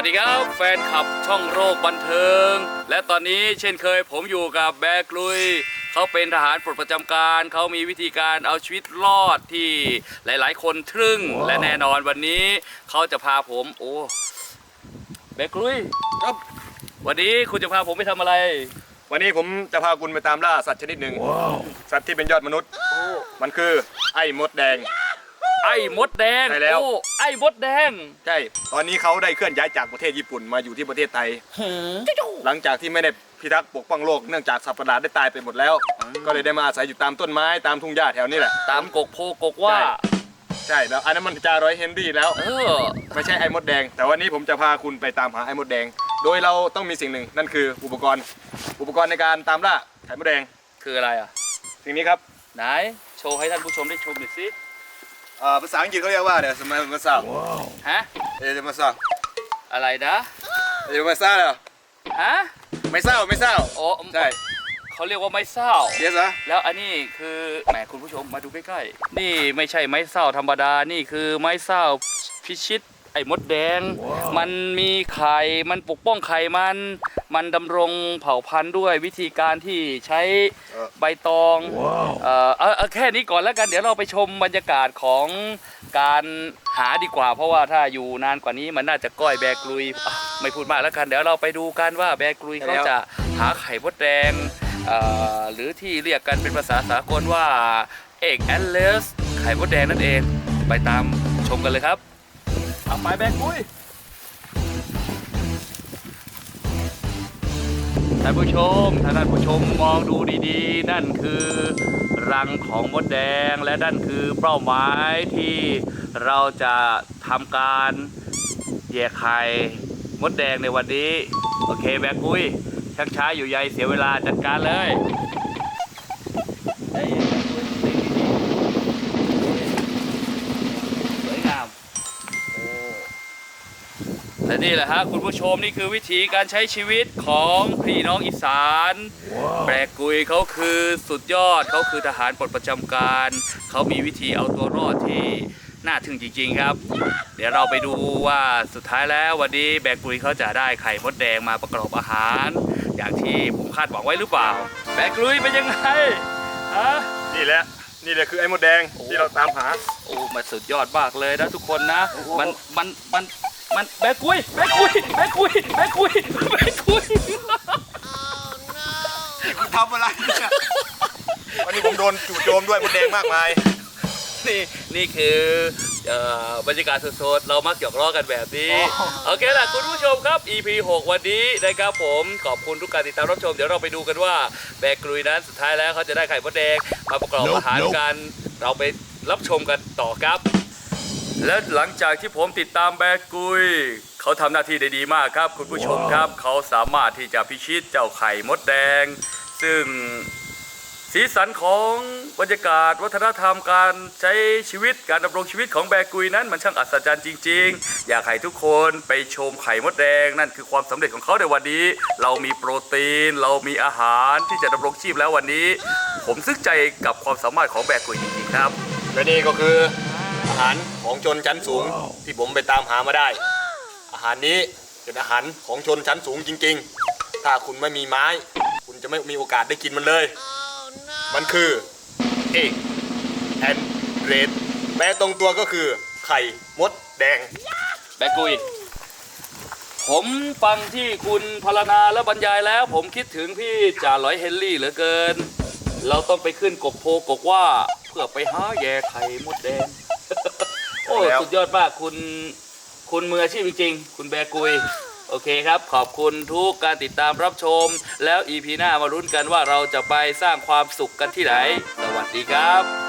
วัสดีครับ แฟนคลับช่องโรคบันเทิง และตอนนี้เช่นเคยผมอยู่กับแบกลุย เขาเป็นทหารปลดประจำการ เขามีวิธีการเอาชีวิตรอดที่หลายๆ คนทึ่ง และแน่นอนวันนี้เขาจะพาผม โอ้แบกลุยครับ วันนี้คุณจะพาผมไปทำอะไร วันนี้ผมจะพาคุณไปตามล่าสัตว์ชนิดหนึ่งสัตว์ที่เป็นยอดมนุษย์ มันคือไอ้มดแดง ไอ้มดแดงใช่แล้ว โอ้ไอ้มดแดง ใช่ ตอนนี้เขาได้เคลื่อนย้ายจากประเทศญี่ปุ่นมาอยู่ที่ประเทศไทย หลังจากที่ไม่ได้พิทักษ์ปกป้องโลกเนื่องจากสัตว์ประหลาดได้ตายไปหมดแล้ว ก็เลยได้มาอาศัยอยู่ตามต้นไม้ตามทุ่งหญ้าแถวนี้แหละ ตามกกโพกกว่า ใช่ใช่แล้วอันนั้นมันจาร้อยเฮนรี่แล้ว เออ ไม่ใช่ไอ้มดแดง แต่วันนี้ผมจะพาคุณไปตามหาไอ้มดแดง โดยเราต้องมีสิ่งหนึ่งนั่นคืออุปกรณ์ อุปกรณ์ในการตามล่าไข่มดแดง คืออะไรอะ สิ่งนี้ครับ ไหน โชว์ให้ท่านผู้ชมได้ชมหน่อยสิ เอ่อภาษาอังกฤษเขาเรียกว่าเดี๋ยวสมัยมาซาฮะเดี๋ยวมาซาอะไรนะเดี๋ยวมาซาเหรอฮะไม่เศร้าไม่เศร้าโอ้ใช่เขาเรียกว่าไม้เศร้าเดี๋ยวซะแล้วอันนี้คือแหมคุณผู้ชมมาดูใกล้ๆนี่ไม่ใช่ไม้เศร้าธรรมดานี่คือไม้เศร้าพิชิตไอ้มดแดง มันมีไข่ มันปกป้องไข่มัน มันดำรงเผ่าพันธุ์ด้วยวิธีการที่ใช้ใบตองเอ่อเอาเอาแค่นี้ก่อนแล้วกันเดี๋ยวเราไปชมบรรยากาศของการหาดีกว่า เพราะว่าถ้าอยู่นานกว่านี้มันน่าจะก้อยแบกลุยอะไม่พูดมากแล้วกัน เดี๋ยวเราไปดูกันว่าแบกลุยเขาจะหาไข่มดแดงเอ่อหรือที่เรียกกันเป็นภาษาสากลว่าเอกแอนเลสไข่มดแดงนั่นเอง ไปตามชมกันเลยครับ เอาไปแบกคุยท่านผู้ชมถ้าท่านผู้ชมมองดูดีๆ นั่นคือรังของมดแดงและนั่นคือเป้าหมายที่เราจะทำการแยกไข่มดแดงในวันนี้ โอเคแบกคุยชักช้าอยู่ใยเสียเวลาจัดการเลย และนี่แหละฮะคุณผู้ชมนี่คือวิธีการใช้ชีวิตของพี่น้องอีสาน แปลกกุยเขาคือสุดยอดเขาคือทหารปลดประจำการ เขามีวิธีเอาตัวรอดที่น่าทึ่งจริงๆครับ เดี๋ยวเราไปดูว่าสุดท้ายแล้ววันนี้แบกกุยเขาจะได้ไข่มดแดงมาประกอบอาหาร อย่างที่ผมคาดหวังไว้หรือเปล่า แบกกุยเป็นยังไงฮะนี่แหละนี่แหละคือไอ้มดแดงที่เราตามหาโอ้มันสุดยอดมากเลยนะทุกคนนะ มันมันมัน มันแบกกุยแบกกุยแบกกุยแบกกุยแบกกุยคุณทำอะไรเนี่ยวันนี้ผมโดนจู่โจมด้วยมดแดงมากมาย นี่นี่คือเอ่อบรรยากาศสดๆ เรามักหยอกล้อกันแบบนี้อ๋อโอเคล่ะคุณผู้ชมครับ EP 6 วันนี้นะครับผมขอบคุณทุกการติดตามรับชม เดี๋ยวเราไปดูกันว่าแบกกรุยนั้นสุดท้ายแล้วเขาจะได้ไข่มดแดงมาประกอบอาหารกัน เราไปรับชมกันต่อครับ และหลังจากที่ผมติดตามแบกกุย เขาทำหน้าที่ได้ดีมากครับ คุณผู้ชมครับ เขาสามารถที่จะพิชิตเจ้าไข่มดแดง ซึ่งสีสันของบรรยากาศวัฒนธรรมการใช้ชีวิตการดำรงชีวิตของแบกุยนั้นมันช่างอัศจรรย์จริง ๆ อยากให้ทุกคนไปชมไข่มดแดง นั่นคือความสำเร็จของเขาในวันนี้ เรามีโปรตีน เรามีอาหารที่จะดำรงชีพแล้ววันนี้ ผมซึ้งใจกับความสามารถของแบกุยจริงๆครับและนี่ก็คือ อาหารของชนชั้นสูงที่ผมไปตามหามาได้ อาหารนี้เป็นอาหารของชนชั้นสูงจริง ๆ ถ้าคุณไม่มีไม้ คุณจะไม่มีโอกาสได้กินมันเลย มันคือเอกแอนเรดแม้ตรงตัวก็คือไข่มดแดง แบกุย ผมฟังที่คุณพรรณนาและบรรยายแล้ว ผมคิดถึงพี่จ่าหลอยเฮนรี่เหลือเกิน เราต้องไปขึ้นกกโพกกว่า เพื่อไปหาแย่ไข่มดแดงโอ้ แล้ว สุดยอดมากคุณคุณมืออาชีพจริงๆ คุณแบกุย โอเคครับ ขอบคุณทุกการติดตามรับชม แล้วอีพีหน้ามาลุ้นกันว่าเราจะไปสร้างความสุขกันที่ไหน สวัสดีครับ